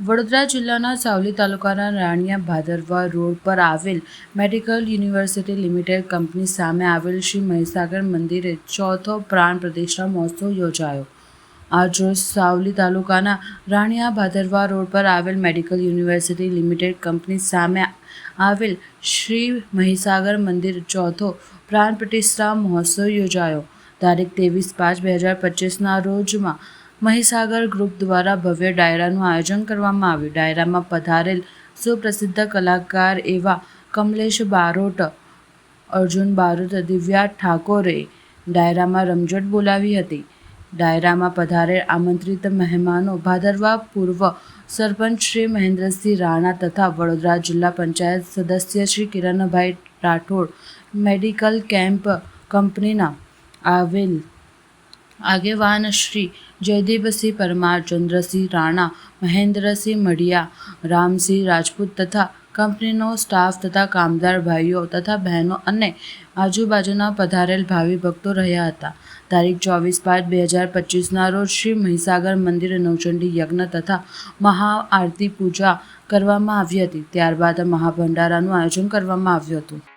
વડોદરા જિલ્લાના સાવલી તાલુકાના રાણિયા ભાદરવા રોડ પર આવેલ મેડિકલ યુનિવર્સિટી લિમિટેડ કંપની સામે આવેલ શ્રી મહીસાગર મંદિરે ચોથો પ્રાણ પ્રતિષ્ઠા મહોત્સવ યોજાયો. આજરોજ સાવલી તાલુકાના રાણિયા ભાદરવા રોડ પર આવેલ મેડિકલ યુનિવર્સિટી લિમિટેડ કંપની સામે આવેલ શ્રી મહીસાગર મંદિર ચોથો પ્રાણ પ્રતિષ્ઠા મહોત્સવ યોજાયો. તારીખ ત્રેવીસ પાંચ બે હજાર પચીસના રોજમાં મહીસાગર ગ્રુપ દ્વારા ભવ્ય ડાયરાનું આયોજન કરવામાં આવ્યું. ડાયરામાં પધારેલ સુપ્રસિદ્ધ કલાકાર એવા કમલેશ બારોટ, અર્જુન બારોટ, દિવ્યા ઠાકોરે ડાયરામાં રમઝટ બોલાવી હતી. ડાયરામાં પધારેલ આમંત્રિત મહેમાનો ભાદરવા પૂર્વ સરપંચ શ્રી મહેન્દ્રસિંહ રાણા તથા વડોદરા જિલ્લા પંચાયત સદસ્ય શ્રી કિરણભાઈ રાઠોડ મેડિકલ કેમ્પ કંપનીના આવેલ આગેવાન શ્રી જયદીપસિંહ પરમાર, ચંદ્રસિંહ રાણા, મહેન્દ્રસિંહ મઢિયા, રામસિંહ રાજપૂત તથા કંપનીનો સ્ટાફ તથા કામદાર ભાઈઓ તથા બહેનો અને આજુબાજુના પધારેલ ભાવિ ભક્તો રહ્યા હતા. તારીખ ચોવીસ પાંચ બે હજાર પચીસના રોજ શ્રી મહીસાગર મંદિર નવચંડી યજ્ઞ તથા મહાઆરતી પૂજા કરવામાં આવી હતી. ત્યારબાદ મહાભંડારાનું આયોજન કરવામાં આવ્યું હતું.